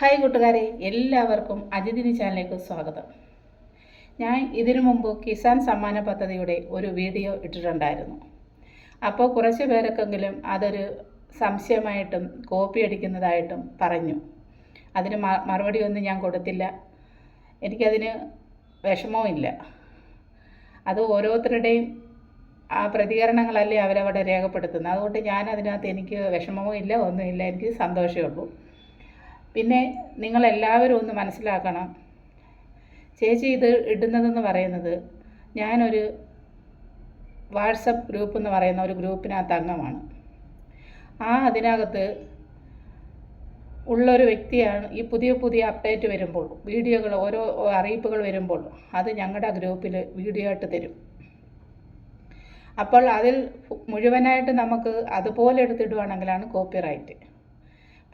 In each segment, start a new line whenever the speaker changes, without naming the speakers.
Hi കൂട്ടുകാരെ എല്ലാവർക്കും അജിതിനി ചാനലിലേക്ക് സ്വാഗതം. ഞാൻ ഇതിനു മുമ്പ് കിസാൻ സമ്മാന പദ്ധതിയുടെ ഒരു വീഡിയോ ഇട്ടിട്ടുണ്ടായിരുന്നു. അപ്പോൾ കുറച്ച് പേരൊക്കെങ്കിലും അതൊരു സംശയമായിട്ടും കോപ്പി അടിക്കുന്നതായിട്ടും പറഞ്ഞു. അതിന് മറുപടി ഒന്നും ഞാൻ കൊടുത്തില്ല. എനിക്കതിന് വിഷമവുമില്ല അത് ഓരോരുത്തരുടെയും ആ പ്രതികരണങ്ങളല്ലേ അവരവിടെ രേഖപ്പെടുത്തുന്നത്. അതുകൊണ്ട് ഞാൻ അതിനകത്ത് എനിക്ക് വിഷമവും ഇല്ല ഒന്നുമില്ല എനിക്ക് സന്തോഷമേ ഉള്ളൂ. പിന്നെ നിങ്ങളെല്ലാവരും ഒന്ന് മനസ്സിലാക്കണം. ചേച്ചി ഇത് ഇടുന്നതെന്ന് പറയുന്നത് ഞാനൊരു വാട്സപ്പ് ഗ്രൂപ്പ് എന്ന് പറയുന്ന ഒരു ഗ്രൂപ്പിനകത്ത് അംഗമാണ്. ആ അതിനകത്ത് ഉള്ളൊരു വ്യക്തിയാണ് ഈ പുതിയ പുതിയ അപ്ഡേറ്റ് വരുമ്പോൾ വീഡിയോകൾ ഓരോ അറിയിപ്പുകൾ വരുമ്പോൾ അത് ഞങ്ങളുടെ ഗ്രൂപ്പിൽ വീഡിയോ ആയിട്ട് തരും. അപ്പോൾ അതിൽ മുഴുവനായിട്ട് നമുക്ക് അതുപോലെ എടുത്തിടുവാണെങ്കിലാണ് കോപ്പിറൈറ്റ്.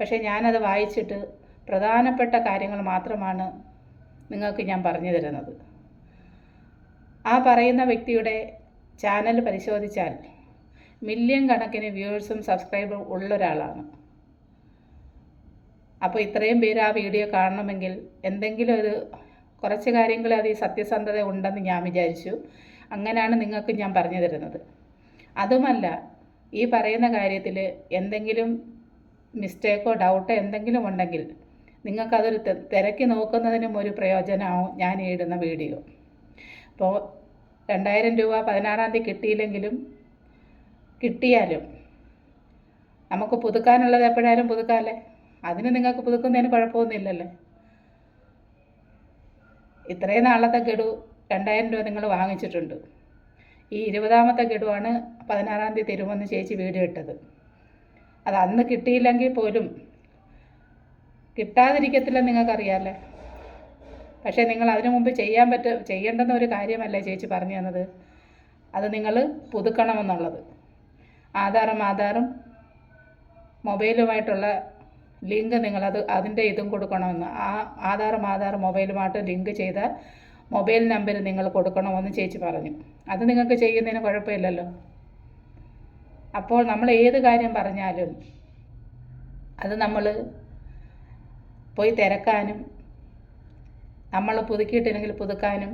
പക്ഷേ ഞാനത് വായിച്ചിട്ട് പ്രധാനപ്പെട്ട കാര്യങ്ങൾ മാത്രമാണ് നിങ്ങൾക്ക് ഞാൻ പറഞ്ഞു തരുന്നത്. ആ പറയുന്ന വ്യക്തിയുടെ ചാനൽ പരിശോധിച്ചാൽ മില്യൺ കണക്കിന് വ്യൂവേഴ്സും സബ്സ്ക്രൈബറും ഉള്ള ഒരാളാണ്. അപ്പോൾ ഇത്രയും പേര് ആ വീഡിയോ കാണണമെങ്കിൽ എന്തെങ്കിലും ഒരു കുറച്ച് കാര്യങ്ങൾ അത് ഈ സത്യസന്ധത ഉണ്ടെന്ന് ഞാൻ വിചാരിച്ചു. അങ്ങനെയാണ് നിങ്ങൾക്ക് ഞാൻ പറഞ്ഞു തരുന്നത്. അതുമല്ല ഈ പറയുന്ന കാര്യത്തിൽ എന്തെങ്കിലും മിസ്റ്റേക്കോ ഡൗട്ടോ എന്തെങ്കിലും ഉണ്ടെങ്കിൽ നിങ്ങൾക്കതൊരു തിരക്കി നോക്കുന്നതിനും ഒരു പ്രയോജനമാവും ഞാൻ ഇടുന്ന വീഡിയോ അപ്പോൾ രണ്ടായിരം രൂപ പതിനാറാം തീയതി കിട്ടിയില്ലെങ്കിലും കിട്ടിയാലും നമുക്ക് പുതുക്കാനുള്ളത് എപ്പോഴായാലും പുതുക്കാമല്ലേ അതിന് നിങ്ങൾക്ക് പുതുക്കുന്നതിന് കുഴപ്പമൊന്നുമില്ലല്ലേ? ഇത്രയും നാളത്തെ ഗഡു രണ്ടായിരം രൂപ നിങ്ങൾ വാങ്ങിച്ചിട്ടുണ്ട്. ഈ ഇരുപതാമത്തെ ഗഡുവാണ് പതിനാറാം തീയതി തരുമെന്ന് ചേച്ചി വീഡിയോ ഇട്ടത്. അത് അന്ന് കിട്ടിയില്ലെങ്കിൽ പോലും കിട്ടാതിരിക്കത്തില്ല നിങ്ങൾക്കറിയാമല്ലേ പക്ഷേ നിങ്ങൾ അതിനു മുമ്പ് ചെയ്യാൻ പറ്റ ചെയ്യേണ്ടെന്ന ഒരു കാര്യമല്ലേ ചേച്ചി പറഞ്ഞു തന്നത്? അത് നിങ്ങൾ പുതുക്കണമെന്നുള്ളത്. ആധാറും ആധാറും മൊബൈലുമായിട്ടുള്ള ലിങ്ക് നിങ്ങളത് അതിന്റെ ഇതും കൊടുക്കണമെന്ന്. ആ ആധാറും ആധാറും മൊബൈലുമായിട്ട് ലിങ്ക് ചെയ്ത മൊബൈൽ നമ്പർ നിങ്ങൾ കൊടുക്കണമെന്ന് ചേച്ചി പറഞ്ഞു. അത് നിങ്ങൾക്ക് ചെയ്യുന്നതിന് കുഴപ്പമില്ലല്ലോ. അപ്പോൾ നമ്മൾ ഏത് കാര്യം പറഞ്ഞാലും അത് നമ്മൾ പോയി തിരക്കാനും നമ്മൾ പുതുക്കിയിട്ടില്ലെങ്കിൽ പുതുക്കാനും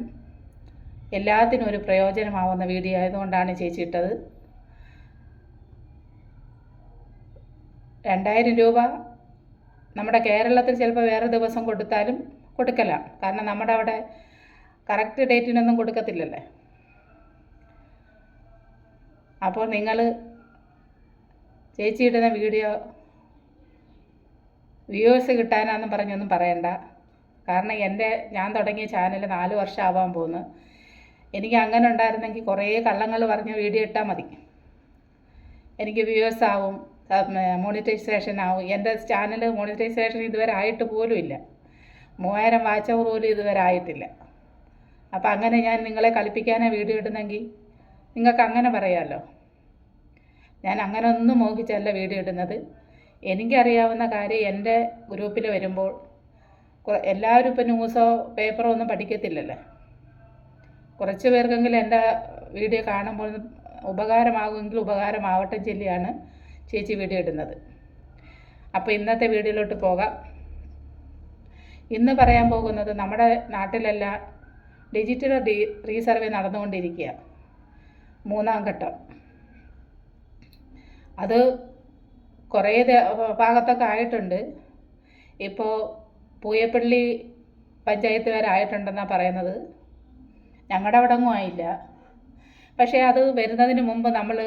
എല്ലാത്തിനും ഒരു പ്രയോജനമാവുന്ന വീഡിയോ ആയതുകൊണ്ടാണ് ചേച്ചി ഇട്ടത്. രണ്ടായിരം രൂപ നമ്മുടെ കേരളത്തിൽ ചിലപ്പോൾ വേറെ ദിവസം കൊടുത്താലും കൊടുക്കല. കാരണം നമ്മുടെ അവിടെ കറക്റ്റ് ഡേറ്റിനൊന്നും കൊടുക്കത്തില്ലല്ലേ? അപ്പോൾ നിങ്ങൾ ചേച്ചി ഇടുന്ന വീഡിയോ വ്യൂവേഴ്സ് കിട്ടാനാന്നും പറഞ്ഞൊന്നും പറയണ്ട. കാരണം എന്റെ ഞാൻ തുടങ്ങിയ ചാനൽ നാല് വർഷം ആവാൻ പോകുന്നു എനിക്ക് അങ്ങനെ ഉണ്ടായിരുന്നെങ്കിൽ കുറേ കള്ളങ്ങൾ പറഞ്ഞ വീഡിയോ ഇട്ടാൽ മതി. എനിക്ക് വ്യൂവേഴ്സ് ആവും മോണിറ്റൈസേഷൻ ആവും. എന്റെ ചാനൽ മോണിറ്റൈസേഷൻ ഇതുവരെ ആയിട്ട് പോലും ഇല്ല. മൂവായിരം വാച്ചവർ പോലും ഇതുവരെ ആയിട്ടില്ല. അപ്പം അങ്ങനെ ഞാൻ നിങ്ങളെ കളിപ്പിക്കാനാണ് വീഡിയോ ഇടുന്നെങ്കിൽ നിങ്ങൾക്ക് അങ്ങനെ പറയാമല്ലോ ഞാൻ അങ്ങനെ ഒന്നും മോഹിച്ചല്ല വീഡിയോ ഇടുന്നത്. എനിക്കറിയാവുന്ന കാര്യം എന്റെ ഗ്രൂപ്പിൽ വരുമ്പോൾ എല്ലാവരും ഇപ്പോൾ ന്യൂസോ പേപ്പറോ ഒന്നും പഠിക്കത്തില്ലല്ലേ. കുറച്ച് പേർക്കെങ്കിലും എന്റെ വീഡിയോ കാണുമ്പോൾ ഉപകാരമാകുമെങ്കിൽ ഉപകാരമാവട്ടെ ചൊല്ലിയാണ് ചേച്ചി വീഡിയോ ഇടുന്നത്. അപ്പോൾ ഇന്നത്തെ വീഡിയോയിലോട്ട് പോകാം. ഇന്ന് പറയാൻ പോകുന്നത് നമ്മുടെ നാട്ടിലെല്ലാം ഡിജിറ്റൽ റീ റീസർവേ നടന്നുകൊണ്ടിരിക്കുക മൂന്നാം ഘട്ടം. അത് കുറേ ഭാഗത്തൊക്കെ ആയിട്ടുണ്ട്. ഇപ്പോൾ പൂയപ്പള്ളി പഞ്ചായത്ത് വരെ ആയിട്ടുണ്ടെന്നാണ് പറയുന്നത്. ഞങ്ങളുടെ അവിടെ ഒന്നും ആയില്ല. പക്ഷേ അത് വരുന്നതിന് മുമ്പ് നമ്മൾ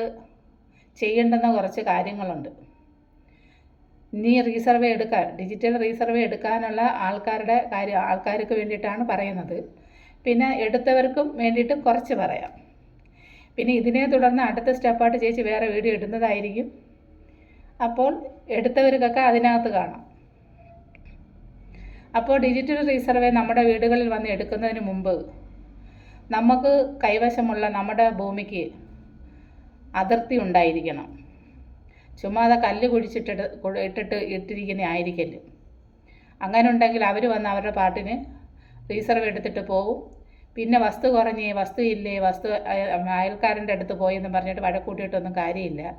ചെയ്യേണ്ടുന്ന കുറച്ച് കാര്യങ്ങളുണ്ട്. ഇനി റീസർവേ എടുക്കാൻ ഡിജിറ്റൽ റീസർവേ എടുക്കാനുള്ള ആൾക്കാരുടെ കാര്യം ആൾക്കാർക്ക് വേണ്ടിയിട്ടാണ് പറയുന്നത്. പിന്നെ എടുത്തവർക്കും വേണ്ടിയിട്ട് കുറച്ച് പറയാം. പിന്നെ ഇതിനെ തുടർന്ന് അടുത്ത സ്റ്റെപ്പായിട്ട് ചേച്ചി വേറെ വീഡിയോ ഇടുന്നതായിരിക്കും. അപ്പോൾ എടുത്തവർക്കൊക്കെ അതിനകത്ത് കാണാം. അപ്പോൾ ഡിജിറ്റൽ റീസർവേ നമ്മുടെ വീടുകളിൽ വന്ന് എടുക്കുന്നതിന് മുമ്പ് നമുക്ക് കൈവശമുള്ള നമ്മുടെ ഭൂമിക്ക് അതിർത്തി ഉണ്ടായിരിക്കണം. ചുമ്മാതെ കല്ല് കുഴിച്ചിട്ടിട്ട് ഇട്ടിട്ട് ഇട്ടിരിക്കുന്ന ആയിരിക്കല്ലോ അങ്ങനെ ഉണ്ടെങ്കിൽ അവർ വന്ന് അവരുടെ പാട്ടിന് റീസർവ് എടുത്തിട്ട് പോകും പിന്നെ വസ്തു കുറഞ്ഞേ വസ്തു ഇല്ലേ വസ്തു അയ- അയൽക്കാരന്റെ അടുത്ത് പോയി എന്ന് പറഞ്ഞിട്ട് വഴക്കൂട്ടിയിട്ടൊന്നും കാര്യമില്ല.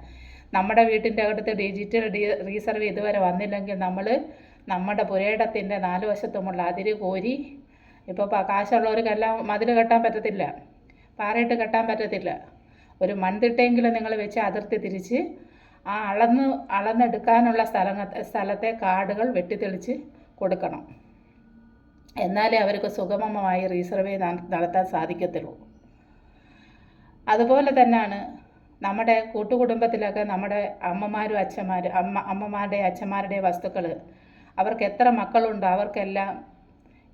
നമ്മുടെ വീട്ടിന്റെ അകത്ത് ഡിജിറ്റൽ ഡി റീസർവ് ഇതുവരെ വന്നില്ലെങ്കിൽ നമ്മൾ നമ്മുടെ പുരയിടത്തിന്റെ നാല് വശത്തുമുള്ള അതിര് കോരി ഇപ്പോൾ കാശുള്ളവർക്കെല്ലാം മതിൽ കെട്ടാൻ പറ്റത്തില്ല. പാറയിട്ട് കെട്ടാൻ പറ്റത്തില്ല. ഒരു മൺതിട്ടെങ്കിലും നിങ്ങൾ വെച്ച് അതിർത്തി തിരിച്ച് ആ അളന്ന് അളന്നെടുക്കാനുള്ള സ്ഥലങ്ങ സ്ഥലത്തെ കാടുകൾ വെട്ടിത്തെളിച്ച് കൊടുക്കണം. എന്നാലേ അവർക്ക് സുഗമമായി റീസർവേ നടത്താൻ സാധിക്കത്തുള്ളൂ. അതുപോലെ തന്നെയാണ് നമ്മുടെ കൂട്ടുകുടുംബത്തിലൊക്കെ നമ്മുടെ അമ്മമാരും അച്ഛന്മാർ അമ്മ അമ്മമാരുടെ അച്ഛന്മാരുടെ വസ്തുക്കൾ അവർക്ക് എത്ര മക്കളുണ്ടോ അവർക്കെല്ലാം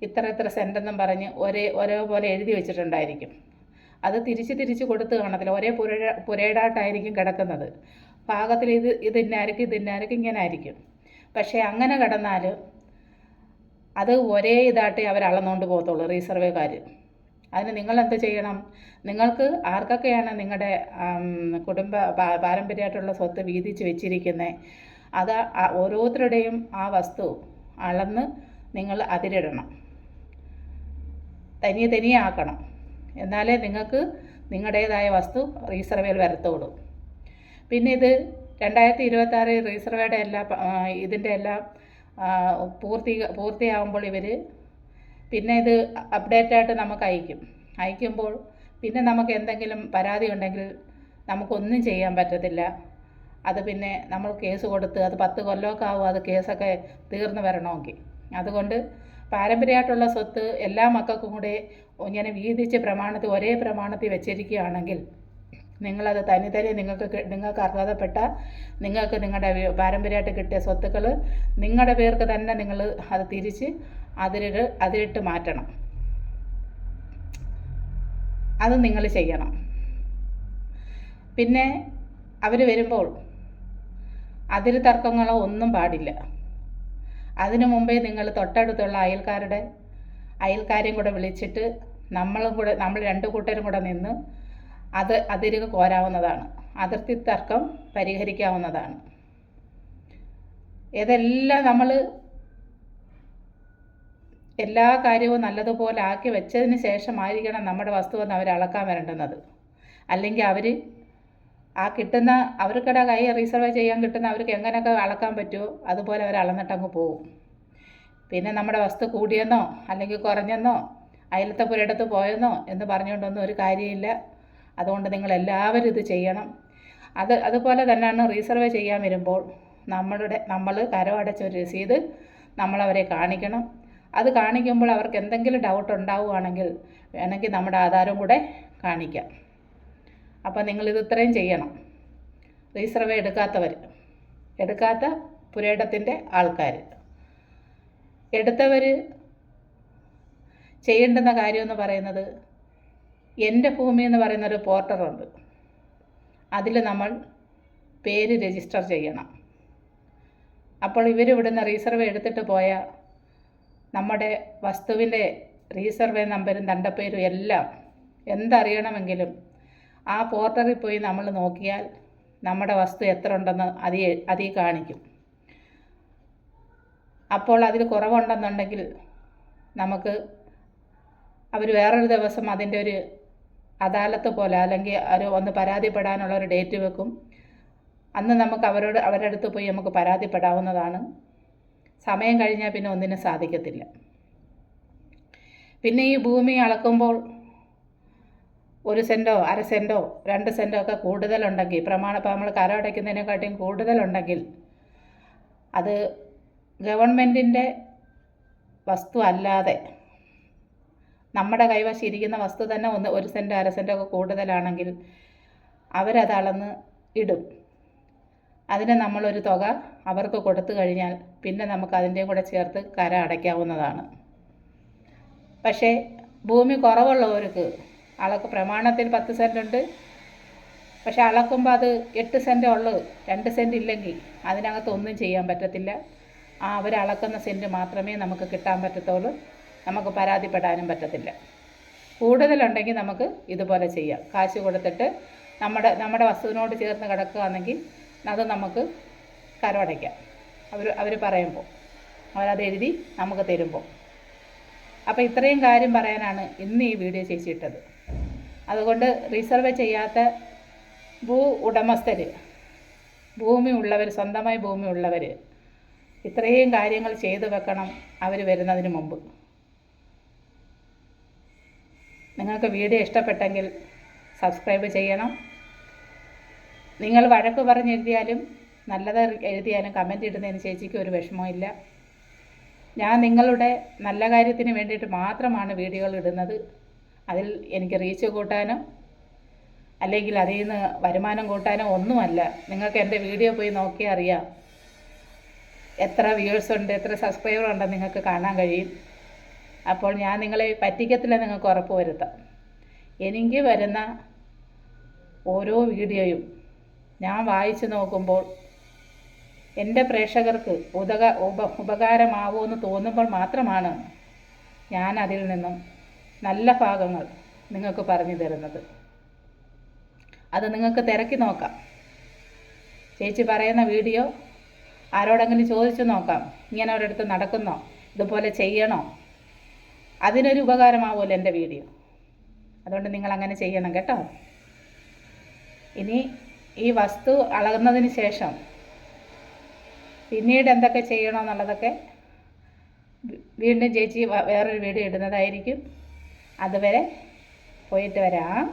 ഇത്ര ഇത്ര സെന്റെന്നും പറഞ്ഞ് ഒരേ ഒരേപോലെ എഴുതി വെച്ചിട്ടുണ്ടായിരിക്കും. അത് തിരിച്ച് തിരിച്ച് കൊടുത്ത് കാണത്തില്ല. ഒരേ പുര പുരയിടായിട്ടായിരിക്കും കിടക്കുന്നത്. പാകത്തിൽ ഇത് ഇതിന്നായിരിക്കും ഇതിന്നായിരിക്കും ഇങ്ങനെ ആയിരിക്കും പക്ഷേ അങ്ങനെ കിടന്നാൽ അത് ഒരേ ഇതായിട്ടേ അവർ അളന്നുകൊണ്ട് പോകത്തുള്ളൂ റീസർവേക്കാർ അതിന് നിങ്ങൾ എന്ത് ചെയ്യണം? നിങ്ങൾക്ക് ആർക്കൊക്കെയാണ് നിങ്ങളുടെ കുടുംബ പാരമ്പര്യമായിട്ടുള്ള സ്വത്ത് വീതിച്ച് വെച്ചിരിക്കുന്നത് അത് ഓരോരുത്തരുടെയും ആ വസ്തു അളന്ന് നിങ്ങൾ അതിരിടണം. തനിയെ തനിയെ ആക്കണം. എന്നാലേ നിങ്ങൾക്ക് നിങ്ങളുടേതായ വസ്തു റീസർവേയിൽ വരത്തുള്ളൂ. പിന്നെ ഇത് രണ്ടായിരത്തി ഇരുപത്താറ് റീസർവേയുടെ എല്ലാ ഇതിന്റെ എല്ലാം പൂർത്തി പൂർത്തിയാകുമ്പോൾ ഇവർ പിന്നെ ഇത് അപ്ഡേറ്റ് ആയിട്ട് നമുക്ക് അയക്കും. അയക്കുമ്പോൾ പിന്നെ നമുക്ക് എന്തെങ്കിലും പരാതി ഉണ്ടെങ്കിൽ നമുക്കൊന്നും ചെയ്യാൻ പറ്റത്തില്ല. അത് പിന്നെ നമ്മൾ കേസ് കൊടുത്ത് അത് പത്ത് കൊല്ലമൊക്കെ ആവും അത് കേസൊക്കെ തീർന്നു വരണമെങ്കിൽ. അതുകൊണ്ട് പാരമ്പര്യമായിട്ടുള്ള സ്വത്ത് എല്ലാ മക്കൾക്കും കൂടെ ഇങ്ങനെ വീതിച്ച് പ്രമാണത്തിൽ ഒരേ പ്രമാണത്തിൽ വെച്ചിരിക്കുകയാണെങ്കിൽ നിങ്ങളത് തനി തനി നിങ്ങൾക്ക് നിങ്ങൾക്ക് അർഹതപ്പെട്ട നിങ്ങൾക്ക് നിങ്ങളുടെ പാരമ്പര്യമായിട്ട് കിട്ടിയ സ്വത്തുക്കൾ നിങ്ങളുടെ പേർക്ക് തന്നെ നിങ്ങൾ അത് തിരിച്ച് അതിലിട്ട് അതിലിട്ട് മാറ്റണം. അത് നിങ്ങൾ ചെയ്യണം. പിന്നെ അവർ വരുമ്പോൾ അതിൽ തർക്കങ്ങളോ ഒന്നും പാടില്ല. അതിനു മുമ്പേ നിങ്ങൾ തൊട്ടടുത്തുള്ള അയൽക്കാരുടെ അയൽക്കാരെയും കൂടെ വിളിച്ചിട്ട് നമ്മളും കൂടെ നമ്മൾ രണ്ട് കൂട്ടരും കൂടെ നിന്ന് അത് അതിരുകൾ കോരാവുന്നതാണ്. അതിർത്തി തർക്കം പരിഹരിക്കാവുന്നതാണ്. ഇതെല്ലാം നമ്മൾ എല്ലാ കാര്യവും നല്ലതുപോലെ ആക്കി വെച്ചതിന് ശേഷമായിരിക്കണം നമ്മുടെ വസ്തു വന്ന് അവർ അളക്കാൻ വരേണ്ടുന്നത്. അല്ലെങ്കിൽ അവർ ആ കിട്ടുന്ന അവർക്കിടെ കൈ റീസർവ് ചെയ്യാൻ കിട്ടുന്ന അവർക്ക് എങ്ങനെയൊക്കെ അളക്കാൻ പറ്റുമോ അതുപോലെ അവർ അളന്നിട്ടങ്ങ് പോകും. പിന്നെ നമ്മുടെ വസ്തു കൂടിയെന്നോ അല്ലെങ്കിൽ കുറഞ്ഞെന്നോ അയലത്തെ പുരയിടത്ത് പോയെന്നോ എന്ന് പറഞ്ഞുകൊണ്ടൊന്നും ഒരു കാര്യമില്ല. അതുകൊണ്ട് നിങ്ങൾ എല്ലാവരും ഇത് ചെയ്യണം. അത് അതുപോലെ തന്നെയാണ് റീസർവ് ചെയ്യാൻ വരുമ്പോൾ നമ്മളുടെ നമ്മൾ കരമടച്ച ഒരു രസീത് നമ്മളവരെ കാണിക്കണം. അത് കാണിക്കുമ്പോൾ അവർക്ക് എന്തെങ്കിലും ഡൗട്ട് ഉണ്ടാവുകയാണെങ്കിൽ വേണമെങ്കിൽ നമ്മുടെ ആധാരം കൂടെ കാണിക്കാം. അപ്പോൾ നിങ്ങളിത് ഇത്രയും ചെയ്യണം. റീസർവേ എടുക്കാത്തവർ എടുക്കാത്ത പുരേടത്തിന്റെ ആൾക്കാർ എടുത്തവർ ചെയ്യേണ്ടുന്ന കാര്യമെന്ന് പറയുന്നത് എന്റെ ഭൂമി എന്ന് പറയുന്നൊരു പോർട്ടറുണ്ട് അതിൽ നമ്മൾ പേര് രജിസ്റ്റർ ചെയ്യണം. അപ്പോൾ ഇവർ ഇവിടുന്ന് റീസർവേ എടുത്തിട്ട് പോയ നമ്മുടെ വസ്തുവിന്റെ റീസർവേ നമ്പരും തണ്ടപ്പേരും എല്ലാം എന്തറിയണമെങ്കിലും ആ പോർട്ടറിൽ പോയി നമ്മൾ നോക്കിയാൽ നമ്മുടെ വസ്തു എത്ര ഉണ്ടെന്ന് അതി അതി കാണിക്കും. അപ്പോൾ അതിൽ കുറവുണ്ടെന്നുണ്ടെങ്കിൽ നമുക്ക് അവർ വേറൊരു ദിവസം അതിന്റെ ഒരു അദാലത്ത് പോലെ അല്ലെങ്കിൽ ഒരു ഒന്ന് പരാതിപ്പെടാനുള്ള ഒരു ഡേറ്റ് വെക്കും. അന്ന് നമുക്ക് അവരോട് അവരുടെ അടുത്ത് പോയി നമുക്ക് പരാതിപ്പെടാവുന്നതാണ്. സമയം കഴിഞ്ഞാൽ പിന്നെ ഒന്നിനും സാധിക്കത്തില്ല. പിന്നെ ഈ ഭൂമി അളക്കുമ്പോൾ ഒരു സെന്റോ അര സെന്റോ രണ്ട് സെന്റോ ഒക്കെ കൂടുതലുണ്ടെങ്കിൽ പ്രമാണ ഇപ്പോൾ നമ്മൾ കരമടയ്ക്കുന്നതിനെക്കാട്ടിയും കൂടുതലുണ്ടെങ്കിൽ അത് ഗവൺമെന്റിന്റെ വസ്തു അല്ലാതെ നമ്മുടെ കൈവശം ഇരിക്കുന്ന വസ്തു തന്നെ ഒന്ന് ഒരു സെന്റ് അര സെന്റ് ഒക്കെ കൂടുതലാണെങ്കിൽ അവരത് അളന്ന് ഇടും. അതിന് നമ്മളൊരു തുക അവർക്ക് കൊടുത്തു കഴിഞ്ഞാൽ പിന്നെ നമുക്ക് അതിന്റെയും കൂടെ ചേർത്ത് കര അടയ്ക്കാവുന്നതാണ്. പക്ഷേ ഭൂമി കുറവുള്ളവർക്ക് അളക്ക് പ്രമാണത്തിൽ പത്ത് സെന്റ് ഉണ്ട്. പക്ഷേ അളക്കുമ്പോൾ അത് എട്ട് സെന്റേ ഉള്ളൂ രണ്ട് സെന്റ് ഇല്ലെങ്കിൽ അതിനകത്ത് ഒന്നും ചെയ്യാൻ പറ്റത്തില്ല. ആ അവർ അളക്കുന്ന സെന്റ് മാത്രമേ നമുക്ക് കിട്ടാൻ പറ്റത്തുള്ളൂ. നമുക്ക് പരാതിപ്പെടാനും പറ്റത്തില്ല. കൂടുതലുണ്ടെങ്കിൽ നമുക്ക് ഇതുപോലെ ചെയ്യാം. കാശ് കൊടുത്തിട്ട് നമ്മുടെ നമ്മുടെ വസ്തുവിനോട് ചേർന്ന് കിടക്കുകയാണെങ്കിൽ അത് നമുക്ക് കരമടയ്ക്കാം. അവർ അവർ പറയുമ്പോൾ. അവരത് എഴുതി നമുക്ക് തരുമ്പോൾ. അപ്പോൾ ഇത്രയും കാര്യം പറയാനാണ് ഇന്ന് ഈ വീഡിയോ ചേച്ചിയിട്ടത് അതുകൊണ്ട് റിസർവ് ചെയ്യാത്ത ഭൂ ഉടമസ്ഥർ ഭൂമി ഉള്ളവർ സ്വന്തമായി ഭൂമി ഉള്ളവർ ഇത്രയും കാര്യങ്ങൾ ചെയ്തു വെക്കണം അവർ വരുന്നതിന് മുമ്പ്. നിങ്ങൾക്ക് വീഡിയോ ഇഷ്ടപ്പെട്ടെങ്കിൽ സബ്സ്ക്രൈബ് ചെയ്യണം. നിങ്ങൾ വഴക്ക് പറഞ്ഞെഴുതിയാലും നല്ലത് എഴുതിയാലും കമന്റ് ഇടുന്നതിന് ചേച്ചിക്ക് ഒരു വിഷമമില്ല ഞാൻ നിങ്ങളുടെ നല്ല കാര്യത്തിന് വേണ്ടിയിട്ട് മാത്രമാണ് വീഡിയോകൾ ഇടുന്നത്. അതിൽ എനിക്ക് റീച്ച് കൂട്ടാനോ അല്ലെങ്കിൽ അതിൽ നിന്ന് വരുമാനം കൂട്ടാനോ ഒന്നുമല്ല. നിങ്ങൾക്ക് എന്റെ വീഡിയോ പോയി നോക്കിയാൽ അറിയാം എത്ര വ്യൂവേഴ്സ് ഉണ്ട് എത്ര സബ്സ്ക്രൈബർ ഉണ്ടെന്ന് നിങ്ങൾക്ക് കാണാൻ കഴിയും. അപ്പോൾ ഞാൻ നിങ്ങളെ പറ്റിക്കത്തില്ല നിങ്ങൾക്ക് ഉറപ്പ് വരുത്താം എനിക്ക് വരുന്ന ഓരോ വീഡിയോയും ഞാൻ വായിച്ചു നോക്കുമ്പോൾ എന്റെ പ്രേക്ഷകർക്ക് ഉതക ഉപ ഉപകാരമാവുമെന്ന് തോന്നുമ്പോൾ മാത്രമാണ് ഞാൻ അതിൽ നിന്നും നല്ല ഭാഗങ്ങൾ നിങ്ങൾക്ക് പറഞ്ഞു തരുന്നത്. അത് നിങ്ങൾക്ക് തിരക്കി നോക്കാം. ചേച്ചി പറയുന്ന വീഡിയോ ആരോടെങ്കിലും ചോദിച്ചു നോക്കാം. ഇങ്ങനെ ഒരിടത്ത് നടക്കുന്നോ? ഇതുപോലെ ചെയ്യണോ? അതിനൊരു ഉപകാരമാവുമല്ലോ എന്റെ വീഡിയോ. അതുകൊണ്ട് നിങ്ങൾ അങ്ങനെ ചെയ്യണം കേട്ടോ. ഇനി ഈ വസ്തു അളകുന്നതിന് ശേഷം പിന്നീട് എന്തൊക്കെ ചെയ്യണമെന്നുള്ളതൊക്കെ വീണ്ടും ചേച്ചി വേറൊരു വീഡിയോ ഇടുന്നതായിരിക്കും. അതുവരെ പോയിട്ട് വരാം.